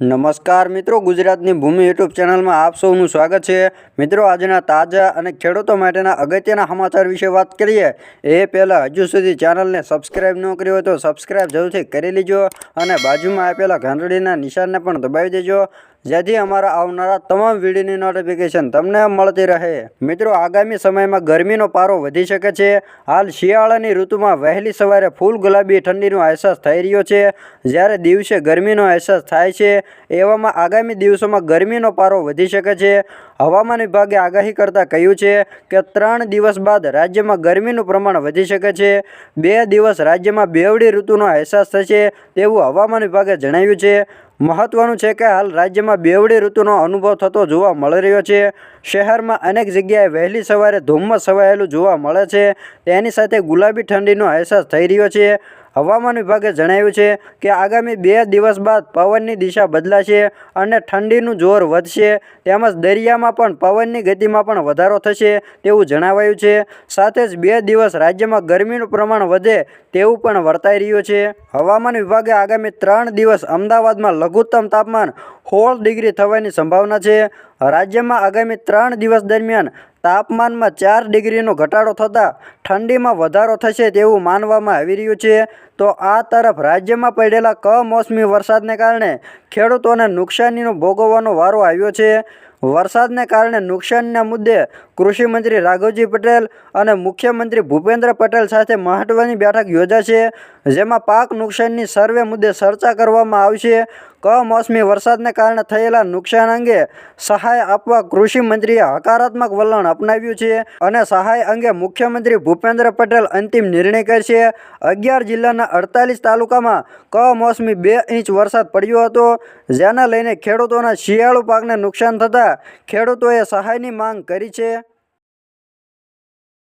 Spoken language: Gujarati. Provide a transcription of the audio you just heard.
નમસ્કાર મિત્રો, ગુજરાતની ભૂમિ યુટ્યુબ ચેનલમાં આપ સૌનું સ્વાગત છે. મિત્રો, આજના તાજા અને ખેડૂતો માટેના અગત્યના સમાચાર વિશે વાત કરીએ. એ પહેલાં હજુ સુધી ચેનલને સબસ્ક્રાઇબ ન કરી હોય તો સબસ્ક્રાઈબ જરૂરથી કરી લેજો અને બાજુમાં આપેલા ઘંટડીના નિશાનને પણ દબાવી દેજો. જેથી અમારા આવનારા તમામ વિડીયોની નોટિફિકેશન તમને મળતી રહે. મિત્રો, આગામી સમયમાં ગરમીનો પારો વધી શકે છે. હાલ શિયાળાની ઋતુમાં વહેલી સવારે ફૂલ ગુલાબી ઠંડીનો અહેસાસ થઈ રહ્યો છે. જ્યારે દિવસે ગરમીનો અહેસાસ થાય છે, એવામાં આગામી દિવસોમાં ગરમીનો પારો વધી શકે છે. હવામાન વિભાગે આગાહી કરતાં કહ્યું છે કે ત્રણ દિવસ બાદ રાજ્યમાં ગરમીનું પ્રમાણ વધી શકે છે. બે દિવસ રાજ્યમાં બેવડી ઋતુનો અહેસાસ થશે તેવું હવામાન વિભાગે જણાવ્યું છે. મહત્વનું છે કે હાલ રાજ્યમાં બેવડી ઋતુનો અનુભવ થતો જોવા મળી રહ્યો છે. શહેરમાં અનેક જગ્યાએ વહેલી સવારે ધુમ્મસ છવાયેલું જોવા મળે છે. તેની સાથે ગુલાબી ઠંડીનો અહેસાસ થઈ રહ્યો છે. હવામાન વિભાગે જણાવ્યું છે કે આગામી બે દિવસ બાદ પવનની દિશા બદલાશે અને ઠંડીનું જોર વધશે, તેમજ દરિયામાં પણ પવનની ગતિમાં પણ વધારો થશે તેવું જણાવાયું છે. સાથે જ બે દિવસ રાજ્યમાં ગરમીનું પ્રમાણ વધે તેવું પણ વર્તાઈ રહ્યું છે. હવામાન વિભાગે આગામી ત્રણ દિવસ અમદાવાદમાં લઘુત્તમ તાપમાન સોળ ડિગ્રી થવાની સંભાવના છે. રાજ્યમાં આગામી ત્રણ દિવસ દરમિયાન તાપમાનમાં ચાર ડિગ્રીનો ઘટાડો થતાં ઠંડીમાં વધારો થશે તેવું માનવામાં આવી રહ્યું છે. તો આ તરફ રાજ્યમાં પડેલા કમોસમી વરસાદને કારણે ખેડૂતોને નુકસાનીનો ભોગવવાનો વારો આવ્યો છે. વરસાદને કારણે નુકસાનના મુદ્દે કૃષિમંત્રી રાઘવજી પટેલ અને મુખ્યમંત્રી ભૂપેન્દ્ર પટેલ સાથે મહત્વની બેઠક યોજાશે, જેમાં પાક નુકસાનની સર્વે મુદ્દે ચર્ચા કરવામાં આવશે. કમોસમી વરસાદને કારણે થયેલા નુકસાન અંગે સહાય આપવા કૃષિ મંત્રીએ હકારાત્મક વલણ અપનાવ્યું છે અને સહાય અંગે મુખ્યમંત્રી ભૂપેન્દ્ર પટેલ અંતિમ નિર્ણય કરશે. અગિયાર જિલ્લાના અડતાલીસ તાલુકામાં કમોસમી બે ઇંચ વરસાદ પડ્યો હતો. જેને લઈને ખેડૂતોના શિયાળુ પાકને નુકસાન થતાં ખેડૂતોએ સહાયની માંગ કરી છે.